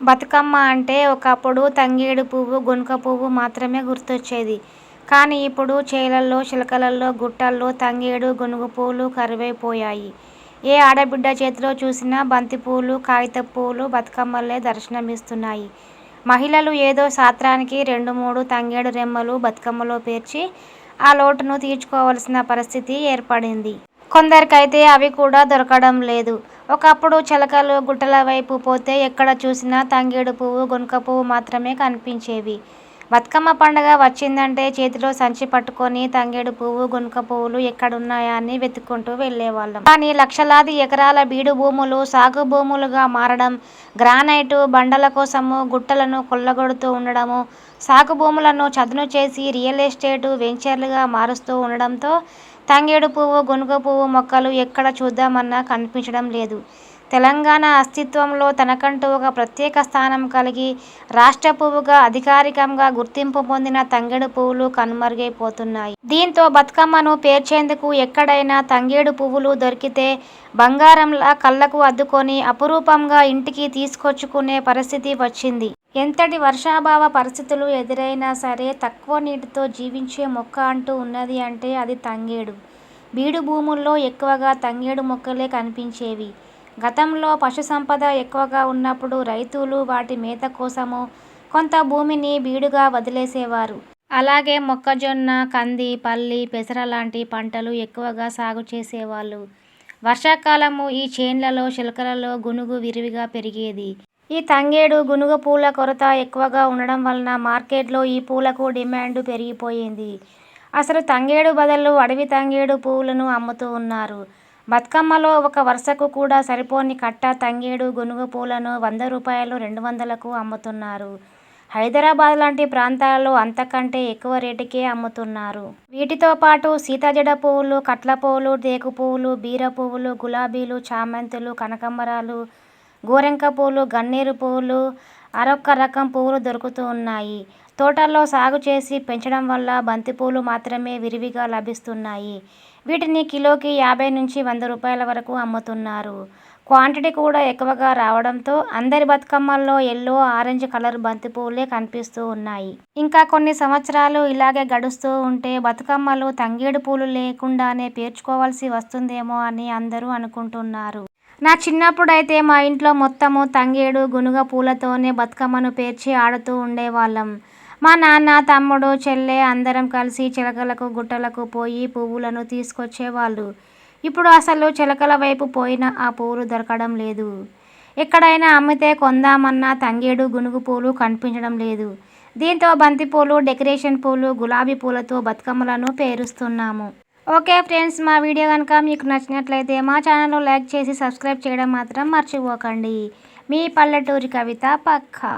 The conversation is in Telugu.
బతుకమ్మ అంటే ఒకప్పుడు తంగేడు పువ్వు గునుక పువ్వు మాత్రమే గుర్తొచ్చేది. కానీ ఇప్పుడు చేలల్లో చిలకలలో గుట్టల్లో తంగేడు గునుక పూలు కరువైపోయాయి. ఏ ఆడబిడ్డ చేతిలో చూసినా బంతిపూలు కాగితపు పూలు బతుకమ్మలే దర్శనమిస్తున్నాయి. మహిళలు ఏదో సాత్రానికి రెండు మూడు తంగేడు రెమ్మలు బతుకమ్మలో పేర్చి ఆ లోటును తీర్చుకోవలసిన పరిస్థితి ఏర్పడింది. కొందరికైతే అవి కూడా దొరకడం లేదు. ఒకప్పుడు చిలకలు గుట్టల వైపు పోతే ఎక్కడ చూసినా తంగేడు పువ్వు గునుక పువ్వు మాత్రమే కనిపించేవి. బతుకమ్మ పండుగ వచ్చిందంటే చేతిలో సంచి పట్టుకొని తంగేడు పువ్వు గునుక పువ్వులు ఎక్కడున్నాయా అని వెతుక్కుంటూ వెళ్ళేవాళ్ళం. కానీ లక్షలాది ఎకరాల బీడు భూములు సాగు భూములుగా మారడం గ్రానైటు బండల కోసము గుట్టలను కొల్లగొడుతూ ఉండడము సాగు భూములను చదును చేసి రియల్ ఎస్టేటు వెంచర్లుగా మారుస్తూ ఉండడంతో తంగేడు పువ్వు గునుక పువ్వు మొక్కలు ఎక్కడ చూద్దామన్నా కనిపించడం లేదు. తెలంగాణ అస్తిత్వంలో తనకంటూ ఒక ప్రత్యేక స్థానం కలిగి రాష్ట్ర పువ్వుగా అధికారికంగా గుర్తింపు పొందిన తంగేడు పువ్వులు కనుమరుగైపోతున్నాయి. దీంతో బతుకమ్మను పేర్చేందుకు ఎక్కడైనా తంగేడు పువ్వులు దొరికితే బంగారంలా కళ్ళకు అద్దుకొని అపురూపంగా ఇంటికి తీసుకొచ్చుకునే పరిస్థితి వచ్చింది. ఎంతటి వర్షాభావ పరిస్థితులు ఎదురైనా సరే తక్కువ నీటితో జీవించే మొక్క అంటూ ఉన్నది అంటే అది తంగేడు. బీడు భూముల్లో ఎక్కువగా తంగేడు మొక్కలే కనిపించేవి. గతంలో పశుసంపద ఎక్కువగా ఉన్నప్పుడు రైతులు వాటి మేత కోసము కొంత భూమిని బీడుగా వదిలేసేవారు. అలాగే మొక్కజొన్న కంది పల్లి పెసర లాంటి పంటలు ఎక్కువగా సాగు చేసేవాళ్ళు. వర్షాకాలము ఈ చేన్లలో చిలకలలో గునుగు విరివిగా పెరిగేది. ఈ తంగేడు గునుగు పూల కొరత ఎక్కువగా ఉండడం వలన మార్కెట్లో ఈ పూలకు డిమాండ్ పెరిగిపోయింది. అసలు తంగేడు బదులు అడవి తంగేడు పువ్వులను అమ్ముతూ ఉన్నారు. బతుకమ్మలో ఒక వరుసకు కూడా సరిపోని కట్ట తంగేడు గునుగ పూలను వంద రూపాయలు రెండు వందలకు అమ్ముతున్నారు. హైదరాబాద్ లాంటి ప్రాంతాలలో అంతకంటే ఎక్కువ రేటుకే అమ్ముతున్నారు. వీటితో పాటు సీతజడ పువ్వులు కట్ల పువ్వులు టేకు పువ్వులు బీర పువ్వులు గులాబీలు చామంతులు కనకాంబరాలు గోరెంక పువ్వులు గన్నేరు పువ్వులు అరొక్క రకం పువ్వులు దొరుకుతూ ఉన్నాయి. తోటల్లో సాగు చేసి పెంచడం వల్ల బంతిపూలు మాత్రమే విరివిగా లభిస్తున్నాయి. వీటిని కిలోకి యాభై నుంచి వంద రూపాయల వరకు అమ్ముతున్నారు. క్వాంటిటీ కూడా ఎక్కువగా రావడంతో అందరి బతుకమ్మల్లో ఎల్లో ఆరెంజ్ కలర్ బంతిపూలే కనిపిస్తూ ఉన్నాయి. ఇంకా కొన్ని సంవత్సరాలు ఇలాగే గడుస్తూ ఉంటే బతుకమ్మలు తంగేడు పూలు లేకుండానే పేర్చుకోవాల్సి వస్తుందేమో అని అందరూ అనుకుంటున్నారు. నా చిన్నప్పుడైతే మా ఇంట్లో మొత్తము తంగేడు గునుగ పూలతోనే బతుకమ్మను పేర్చి ఆడుతూ ఉండేవాళ్ళం. మా నాన్న తమ్ముడు చెల్లె అందరం కలిసి చిలకలకు గుట్టలకు పోయి పువ్వులను తీసుకొచ్చేవాళ్ళు. ఇప్పుడు అసలు చిలకల వైపు పోయిన ఆ పువ్వులు దొరకడం లేదు. ఎక్కడైనా అమ్మితే కొందామన్నా తంగేడు గునుగు పూలు కనిపించడం లేదు. దీంతో బంతిపూలు డెకరేషన్ పూలు గులాబీ పూలతో బతుకమ్మలను పేరుస్తున్నాము. ఓకే ఫ్రెండ్స్ మా వీడియో కనుక మీకు నచ్చినట్లయితే మా ఛానల్ లైక్ చేసి సబ్స్క్రైబ్ చేయడం మాత్రం మర్చిపోకండి. మీ పల్లెటూరి కవిత పక్కా.